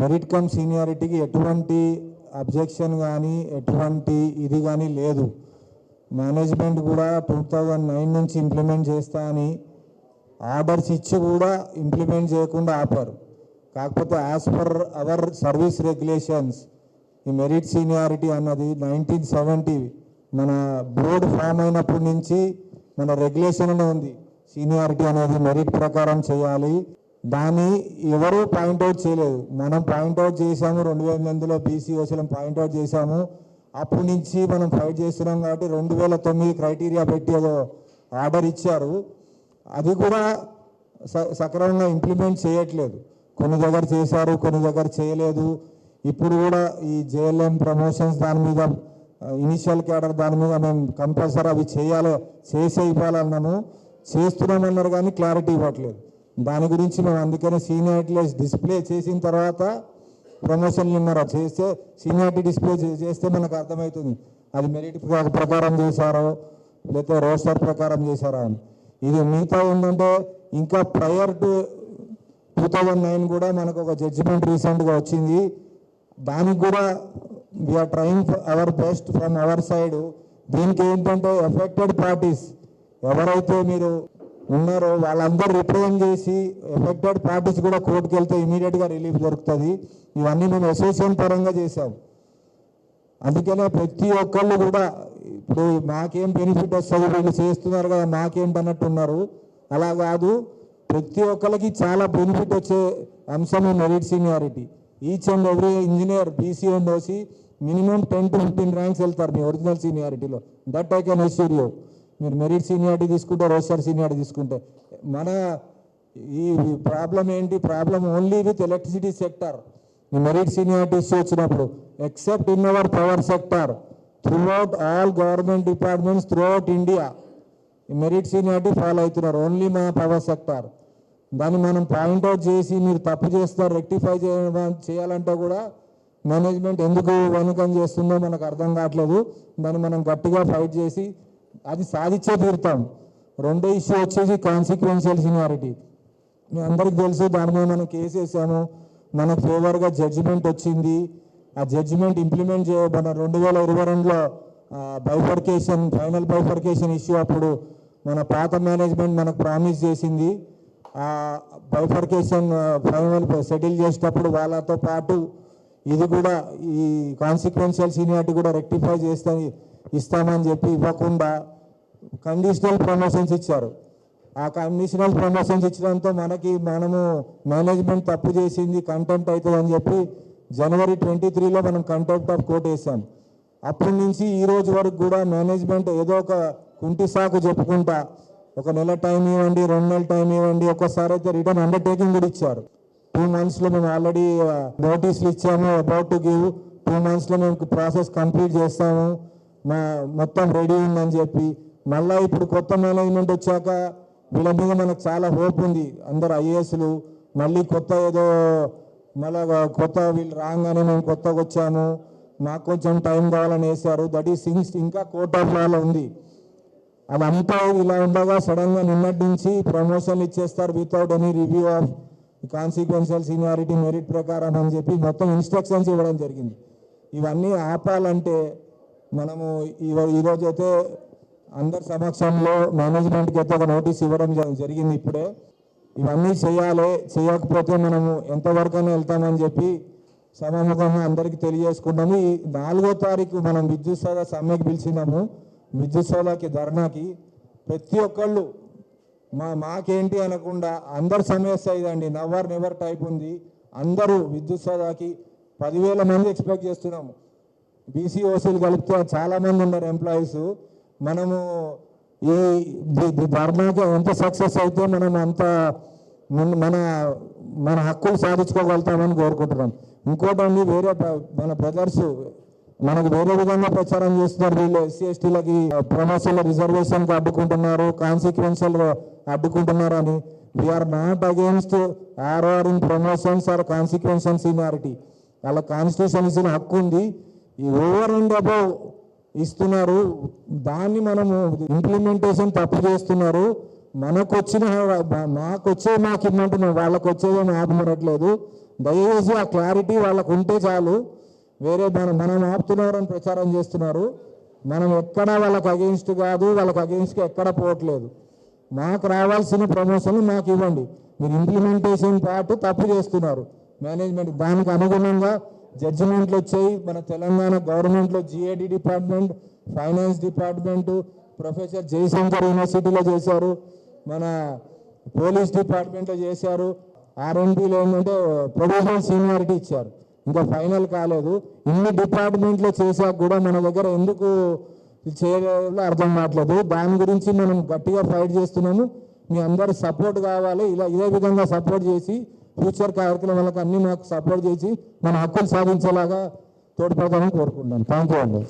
Merit come సీనియారిటీకి ఎటువంటి objection కానీ ఎటువంటి ఇది కానీ లేదు. మేనేజ్మెంట్ కూడా టూ థౌజండ్ నైన్ నుంచి ఇంప్లిమెంట్ చేస్తా అని ఆర్డర్స్ ఇచ్చి కూడా ఇంప్లిమెంట్ చేయకుండా ఆపారు. కాకపోతే as per our service regulations ఈ మెరిట్ సీనియారిటీ అన్నది నైన్టీన్ సెవెంటీ మన బోర్డు ఫామ్ అయినప్పటి నుంచి మన రెగ్యులేషన్లో ఉంది. సీనియారిటీ అనేది మెరిట్ ప్రకారం చేయాలి. దాన్ని ఎవరూ పాయింట్అవుట్ చేయలేదు. మనం పాయింట్అవుట్ చేశాము రెండు వేల ఎనిమిదిలో బీసీ ఓసీలను పాయింట్అవుట్ చేశాము. అప్పటి నుంచి మనం ఫైట్ చేస్తున్నాం కాబట్టి రెండు వేల తొమ్మిది క్రైటీరియా పెట్టి ఏదో ఆర్డర్ ఇచ్చారు. అది కూడా స- సక్రమంగా ఇంప్లిమెంట్ చేయట్లేదు. కొన్ని దగ్గర చేశారు కొన్ని దగ్గర చేయలేదు. ఇప్పుడు కూడా ఈ జేఎల్ఎం ప్రమోషన్స్ దాని మీద ఇనిషియల్ క్యాడర్ దాని మీద మేము కంపల్సరీ అవి చేయాలి చేసే ఇవ్వాలన్నాము. చేస్తున్నామన్నారు కానీ క్లారిటీ ఇవ్వట్లేదు. దాని గురించి మేము అందుకనే సీనియారిటీ డిస్ప్లే చేసిన తర్వాత ప్రమోషన్లు ఉన్నారు? చేస్తే సీనియారిటీ డిస్ప్లే చేస్తే మనకు అర్థమవుతుంది. అది మెరిట్ ప్ర- ప్రకారం చేశారో లేకపోతే రోస్టర్ ప్రకారం చేశారా అని. ఇది మిగతా ఏంటంటే ఇంకా prior to two thousand nine కూడా మనకు ఒక జడ్జిమెంట్ రీసెంట్గా వచ్చింది. దానికి కూడా we're trying our best from our side. దీనికి ఏంటంటే ఎఫెక్టెడ్ పార్టీస్. ఎవరైతే మీరు ఉన్నారు. వాళ్ళందరూ రిప్రజెంట్ చేసి ఎఫెక్టెడ్ పార్టీస్ కూడా కోర్టుకు వెళ్తే ఇమీడియట్గా రిలీఫ్ దొరుకుతుంది. ఇవన్నీ మేము అసోసియేషన్ పరంగా చేసాం అందుకనే ప్రతి ఒక్కళ్ళు కూడా ఇప్పుడు మాకేం బెనిఫిట్ వస్తుంది వీళ్ళు చేస్తున్నారు కదా మాకేంటి అన్నట్టు ఉన్నారు. అలా కాదు ప్రతి ఒక్కరికి చాలా బెనిఫిట్ వచ్చే అంశం merit seniority each and every engineer BC and OC minimum ten to fifteen ranks వెళ్తారు మీ original సీనియారిటీలో that I can assure you మీరు మెరిట్ సీనియారిటీ తీసుకుంటే రోస్టర్ సీనియారిటీ తీసుకుంటే మన ఈ ప్రాబ్లం ఏంటి? Problem only with electricity sector ఈ మెరిట్ సీనియారిటీ ఇష్యూ వచ్చినప్పుడు except in our power sector throughout all government departments throughout India ఈ మెరిట్ సీనియారిటీ ఫాలో అవుతున్నారు. ఓన్లీ మన పవర్ సెక్టర్ దాన్ని మనం పాయింట్అవుట్ చేసి మీరు తప్పు చేస్తారు రెక్టిఫై చేయాలంటే కూడా మేనేజ్మెంట్ ఎందుకు వెనుకం చేస్తుందో మనకు అర్థం కావట్లేదు. దాన్ని మనం గట్టిగా ఫైట్ చేసి అది సాధించే తీరుతాం. రెండో ఇష్యూ వచ్చేసి కాన్సిక్వెన్షియల్ సీనియారిటీ మీ అందరికి తెలుసు దాని మీద మనం కేసు వేసాము. మనకు ఫేవర్గా జడ్జిమెంట్ వచ్చింది. ఆ జడ్జిమెంట్ ఇంప్లిమెంట్ చేయ మన రెండు వేల ఇరవై రెండులో బైఫర్కేషన్ ఫైనల్ బైఫర్కేషన్ ఇష్యూ అప్పుడు మన పాత మేనేజ్మెంట్ మనకు ప్రామిస్ చేసింది. ఆ బైఫర్కేషన్ ఫైనల్ సెటిల్ చేసేటప్పుడు వాళ్ళతో పాటు ఇది కూడా ఈ కాన్సిక్వెన్షియల్ సీనియారిటీ కూడా రెక్టిఫై చేస్తా. ఇస్తామని చెప్పి ఇవ్వకుండా కండిషనల్ ప్రమోషన్స్ ఇచ్చారు. ఆ కండిషనల్ ప్రమోషన్స్ ఇచ్చడంతో మనకి మనము మేనేజ్మెంట్ తప్పు చేసింది కంటెంప్ట్ అవుతుందని చెప్పి జనవరి ట్వంటీ త్రీలో మనం కంటెంప్ట్ ఆఫ్ కోర్ట్ వేసాం. అప్పటి నుంచి ఈ రోజు వరకు కూడా మేనేజ్మెంట్ ఏదో ఒక కుంటి సాకు చెప్పుకుంటా ఒక నెల టైం ఇవ్వండి రెండు నెలల టైం ఇవ్వండి ఒక్కసారి అయితే రిటర్న్ అండర్టేకింగ్ కూడా ఇచ్చారు. టూ మంత్స్లో మేము ఆల్రెడీ నోటీసులు uh, ఇచ్చాము అబౌట్ టు గివ్ టూ మంత్స్లో మేము ప్రాసెస్ కంప్లీట్ చేస్తాము. మా మొత్తం రెడీ ఉందని చెప్పి మళ్ళీ ఇప్పుడు కొత్త మేనేజ్మెంట్ వచ్చాక వీళ్ళ మీద మనకు చాలా హోప్ ఉంది. అందరు ఐఏఎస్లు మళ్ళీ కొత్త ఏదో మళ్ళా కొత్త వీళ్ళు రాగానే మేము కొత్తగా వచ్చాము. నాకు కొంచెం టైం కావాలని వేశారు. దట్ ఈస్ సింగ్స్ ఇంకా కోర్ట్ ఆఫ్ లాలో ఉంది. అదంతా ఇలా ఉండగా సడన్గా నిన్నటి నుంచి ఇచ్చేస్తారు without any review of consequential seniority merit ప్రకారం అని చెప్పి మొత్తం ఇన్స్ట్రక్షన్స్ ఇవ్వడం జరిగింది. ఇవన్నీ ఆపాలంటే మనము ఈ- ఈరోజు అయితే అందరి సమక్షంలో మేనేజ్మెంట్కి అయితే ఒక నోటీస్ ఇవ్వడం జరిగింది ఇప్పుడే. ఇవన్నీ చేయాలి చేయకపోతే మనము ఎంతవరకైనా వెళ్తామని చెప్పి సమాముఖంగా అందరికీ తెలియజేసుకున్నాము ఈ నాలుగో తారీఖు మనం విద్యుత్ సోదా సమ్మెకి పిలిచినాము. విద్యుత్ సోదాకి ధర్నాకి ప్రతి ఒక్కళ్ళు మా మాకేంటి అనకుండా అందరు సమస్య ఇదండి. నవర్ నెవర్ టైప్ ఉంది. అందరూ విద్యుత్ సోదాకి పదివేల మంది ఎక్స్పెక్ట్ చేస్తున్నాము. బీసీ ఓసీలు కలిపితే చాలామంది ఉన్నారు ఎంప్లాయీస్. మనము ఈ ది- ధర్నాకి ఎంత సక్సెస్ అయితే మనం అంత మన- మన మన హక్కులు సాధించుకోగలుగుతామని కోరుకుంటున్నాం. ఇంకోటి వేరే మన బ్రదర్స్ మనకు వేరే విధంగా ప్రచారం చేస్తున్నారు. వీళ్ళు ఎస్సీ ఎస్టీలకి ప్రమోషన్ల రిజర్వేషన్కి అడ్డుకుంటున్నారు కాన్సిక్వెన్షియల్ అడ్డుకుంటున్నారు అని we're not against R R in promotions or consequential seniority వాళ్ళ కాన్స్టిట్యూషన్ ఇచ్చిన హక్కు ఉంది. ఓవర్ అండ్ అబౌవ్ ఇస్తున్నారు. దాన్ని మనము ఇంప్లిమెంటేషన్ తప్పు చేస్తున్నారు. మనకు వచ్చిన మాకు వచ్చే మాకు ఇమ్మంటున్నాం వాళ్ళకు వచ్చేదే ఆపమరట్లేదు దయచేసి ఆ క్లారిటీ వాళ్ళకు ఉంటే చాలు. వేరే మనం మనం ఆపుతున్నారని ప్రచారం చేస్తున్నారు. మనం ఎక్కడ వాళ్ళకి అగెయిన్స్ట్ కాదు వాళ్ళకి అగెన్స్ట్గా ఎక్కడ పోవట్లేదు. మాకు రావాల్సిన ప్రమోషన్ మాకు ఇవ్వండి. మీరు ఇంప్లిమెంటేషన్ పాటు తప్పు చేస్తున్నారు. మేనేజ్మెంట్ దానికి అనుగుణంగా జడ్జిమెంట్లు వచ్చాయి. మన తెలంగాణ గవర్నమెంట్లో GAD department finance department professor Jayashankar యూనివర్సిటీలో చేశారు. మన పోలీస్ డిపార్ట్మెంట్లో చేశారు. ఆర్ఎంపీలో ఏంటంటే ప్రొఫెషనల్ సీనియారిటీ ఇచ్చారు. ఇంకా ఫైనల్ కాలేదు. ఇన్ని డిపార్ట్మెంట్లో చేశాక కూడా మన దగ్గర ఎందుకు చేయలేదో అర్థం కావట్లేదు. దాని గురించి మనం గట్టిగా ఫైట్ చేస్తున్నాము. మీ అందరు సపోర్ట్ కావాలి. ఇలా ఇదే విధంగా సపోర్ట్ చేసి ఫ్యూచర్ కార్యక్రమాలకు అన్ని మాకు సపోర్ట్ చేసి మన హక్కులు సాధించేలాగా తోడ్పడతామని కోరుకుంటున్నాను. థ్యాంక్ యూ అండి.